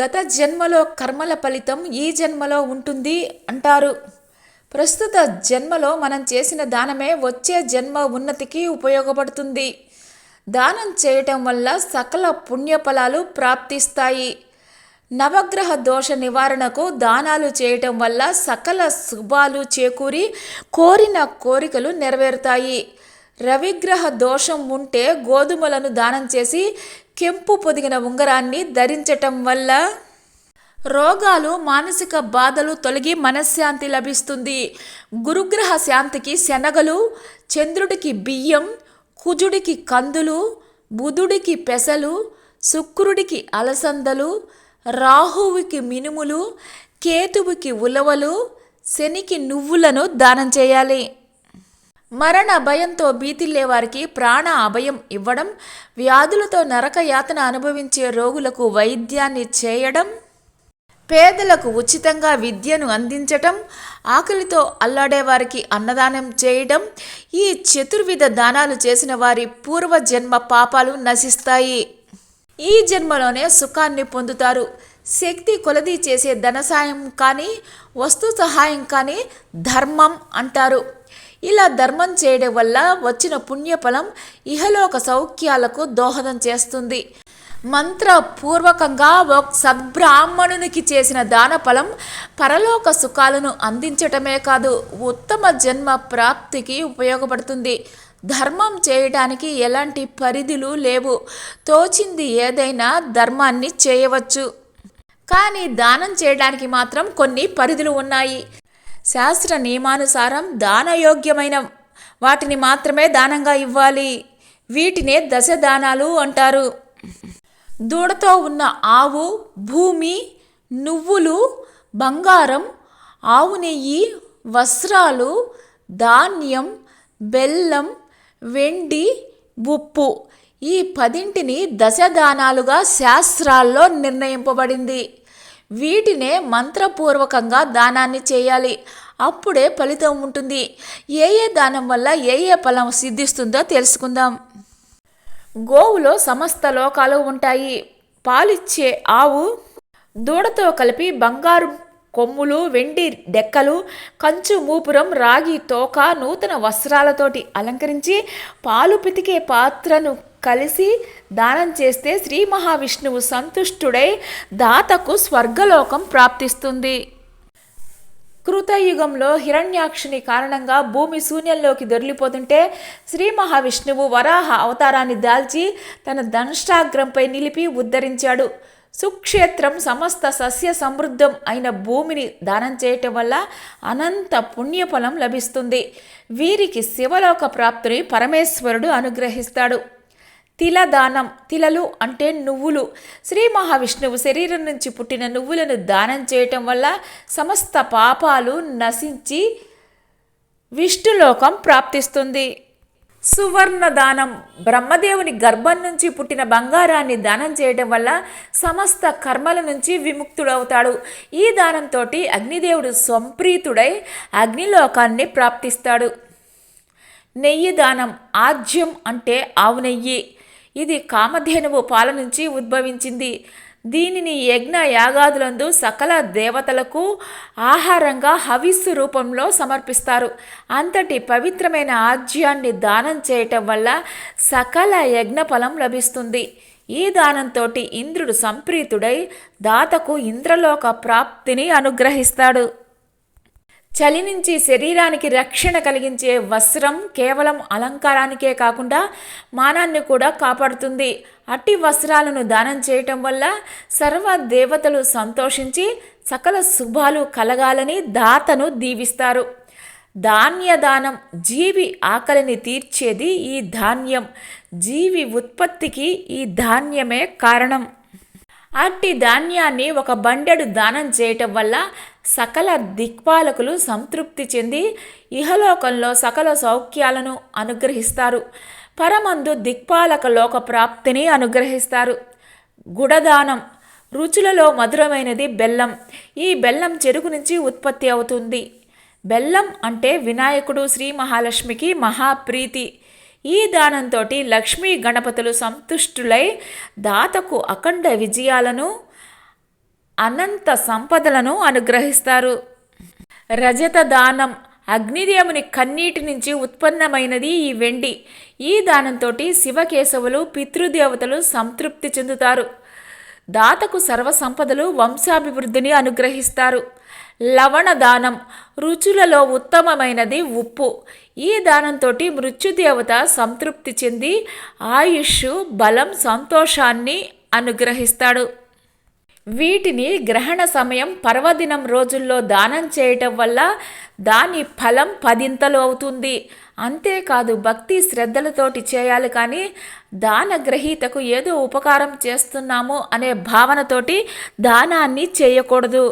గత జన్మలో కర్మల ఫలితం ఈ జన్మలో ఉంటుంది అంటారు. ప్రస్తుత జన్మలో మనం చేసిన దానమే వచ్చే జన్మ ఉన్నతికి ఉపయోగపడుతుంది. దానం చేయటం వల్ల సకల పుణ్యఫలాలు ప్రాప్తిస్తాయి. నవగ్రహ దోష నివారణకు దానాలు చేయటం వల్ల సకల శుభాలు చేకూరి కోరిన కోరికలు నెరవేరుతాయి. రవిగ్రహ దోషం ఉంటే గోధుమలను దానం చేసి కెంపు పొదిగిన ఉంగరాన్ని ధరించటం వల్ల రోగాలు మానసిక బాధలు తొలగి మనశ్శాంతి లభిస్తుంది. గురుగ్రహ శాంతికి శనగలు చంద్రుడికి బియ్యం కుజుడికి కందులు బుధుడికి పెసలు శుక్రుడికి అలసందలు రాహువుకి మినుములు కేతువుకి ఉలవలు శనికి నువ్వులను దానం చేయాలి. మరణ భయంతో భీతిల్లే వారికి ప్రాణ అభయం ఇవ్వడం వ్యాధులతో నరక యాతన అనుభవించే రోగులకు వైద్యాన్ని చేయడం పేదలకు ఉచితంగా విద్యను అందించటం ఆకలితో అల్లాడేవారికి అన్నదానం చేయడం ఈ చతుర్విధ దానాలు చేసిన వారి పూర్వజన్మ పాపాలు నశిస్తాయి. ఈ జన్మలోనే సుఖాన్ని పొందుతారు. శక్తి కొలది చేసే ధన సాయం కానీ వస్తు సహాయం కానీ ధర్మం అంటారు. ఇలా ధర్మం చేయడం వల్ల వచ్చిన పుణ్యఫలం ఇహలోక సౌఖ్యాలకు దోహదం చేస్తుంది. మంత్రపూర్వకంగా ఒక సద్బ్రాహ్మణునికి చేసిన దానఫలం పరలోక సుఖాలను అందించటమే కాదు ఉత్తమ జన్మ ప్రాప్తికి ఉపయోగపడుతుంది. ధర్మం చేయడానికి ఎలాంటి పరిధులు లేవు. తోచింది ఏదైనా ధర్మాన్ని చేయవచ్చు. కానీ దానం చేయడానికి మాత్రం కొన్ని పరిధులు ఉన్నాయి. శాస్త్ర నియమానుసారం దానయోగ్యమైన వాటిని మాత్రమే దానంగా ఇవ్వాలి. వీటినే దశ దానాలు అంటారు. దూడతో ఉన్న ఆవు భూమి నువ్వులు బంగారం ఆవు నెయ్యి వస్త్రాలు ధాన్యం బెల్లం వెండి ఉప్పు ఈ పదింటిని దశదానాలుగా శాస్త్రాల్లో నిర్ణయింపబడింది. వీటినే మంత్రపూర్వకంగా దానాన్ని చేయాలి. అప్పుడే ఫలితం ఉంటుంది. ఏ ఏ దానం వల్ల ఏ ఏ ఫలం సిద్ధిస్తుందో తెలుసుకుందాం. గోవులో సమస్త లోకాలు ఉంటాయి. పాలిచ్చే ఆవు దూడతో కలిపి బంగారు కొమ్ములు వెండి డెక్కలు కంచు మూపురం రాగి తోక నూతన వస్త్రాలతోటి అలంకరించి పాలు పితికే పాత్రను కలిసి దానం చేస్తే శ్రీ మహావిష్ణువు సంతుష్టుడై దాతకు స్వర్గలోకం ప్రాప్తిస్తుంది. కృతయుగంలో హిరణ్యాక్షుని కారణంగా భూమి శూన్యంలోకి దొరిలిపోతుంటే శ్రీ మహావిష్ణువు వరాహ అవతారాన్ని దాల్చి తన ధనుష్టాగ్రంపై నిలిపి ఉద్ధరించాడు. సుక్షేత్రం సమస్త సస్య సమృద్ధం అయిన భూమిని దానం చేయటం వల్ల అనంత పుణ్యఫలం లభిస్తుంది. వీరికి శివలోక ప్రాప్తిని పరమేశ్వరుడు అనుగ్రహిస్తాడు. తిలదానం తిలలు అంటే నువ్వులు. శ్రీ మహావిష్ణువు శరీరం నుంచి పుట్టిన నువ్వులను దానం చేయటం వల్ల సమస్త పాపాలు నశించి విష్ణులోకం ప్రాప్తిస్తుంది. సువర్ణ దానం బ్రహ్మదేవుని గర్భం నుంచి పుట్టిన బంగారాన్ని దానం చేయడం వల్ల సమస్త కర్మల నుంచి విముక్తుడవుతాడు. ఈ దానంతో అగ్నిదేవుడు సంప్రీతుడై అగ్నిలోకాన్ని ప్రాప్తిస్తాడు. నెయ్యి దానం ఆజ్యం అంటే ఆవు నెయ్యి. ఇది కామధేనువు పాల నుంచి ఉద్భవించింది. దీనిని యజ్ఞ యాగాదులందు సకల దేవతలకు ఆహారంగా హవిస్సు రూపంలో సమర్పిస్తారు. అంతటి పవిత్రమైన ఆజ్యాన్ని దానం చేయటం వల్ల సకల యజ్ఞ ఫలం లభిస్తుంది. ఈ దానంతో ఇంద్రుడు సంప్రీతుడై దాతకు ఇంద్రలోక ప్రాప్తిని అనుగ్రహిస్తాడు. చలి నుంచి శరీరానికి రక్షణ కలిగించే వస్త్రం కేవలం అలంకారానికే కాకుండా మానాన్ని కూడా కాపాడుతుంది. అట్టి వస్త్రాలను దానం చేయటం వల్ల సర్వ దేవతలు సంతోషించి సకల శుభాలు కలగాలని దాతను దీవిస్తారు. ధాన్యదానం జీవి ఆకలిని తీర్చేది ఈ ధాన్యం. జీవి ఉత్పత్తికి ఈ ధాన్యమే కారణం. అట్టి ధాన్యాన్ని ఒక బండెడు దానం చేయటం వల్ల సకల దిక్పాలకులు సంతృప్తి చెంది ఇహలోకంలో సకల సౌఖ్యాలను అనుగ్రహిస్తారు. పరమందు దిక్పాలక లోక ప్రాప్తిని అనుగ్రహిస్తారు. గుడదానం రుచులలో మధురమైనది బెల్లం. ఈ బెల్లం చెరుకు నుంచి ఉత్పత్తి అవుతుంది. బెల్లం అంటే వినాయకుడు శ్రీ మహాలక్ష్మికి మహాప్రీతి. ఈ దానంతో లక్ష్మీ గణపతులు సంతుష్టులై దాతకు అఖండ విజయాలను అనంత సంపదలను అనుగ్రహిస్తారు. రజత దానం అగ్నిదేవుని కన్నీటి నుంచి ఉత్పన్నమైనది ఈ వెండి. ఈ దానంతో శివకేశవులు పితృదేవతలు సంతృప్తి చెందుతారు. దాతకు సర్వసంపదలు వంశాభివృద్ధిని అనుగ్రహిస్తారు. లవణ దానం రుచులలో ఉత్తమమైనది ఉప్పు. ఈ దానంతో మృత్యుదేవత సంతృప్తి చెంది ఆయుష్ బలం సంతోషాన్ని అనుగ్రహిస్తాడు. వీటిని గ్రహణ సమయం పర్వదినం రోజుల్లో దానం చేయటం వల్ల దాని ఫలం పదింతలు అవుతుంది. అంతేకాదు భక్తి శ్రద్ధలతోటి చేయాలి కానీ దాన గ్రహీతకు ఏదో ఉపకారం చేస్తున్నాము అనే భావనతోటి దానాన్ని చేయకూడదు.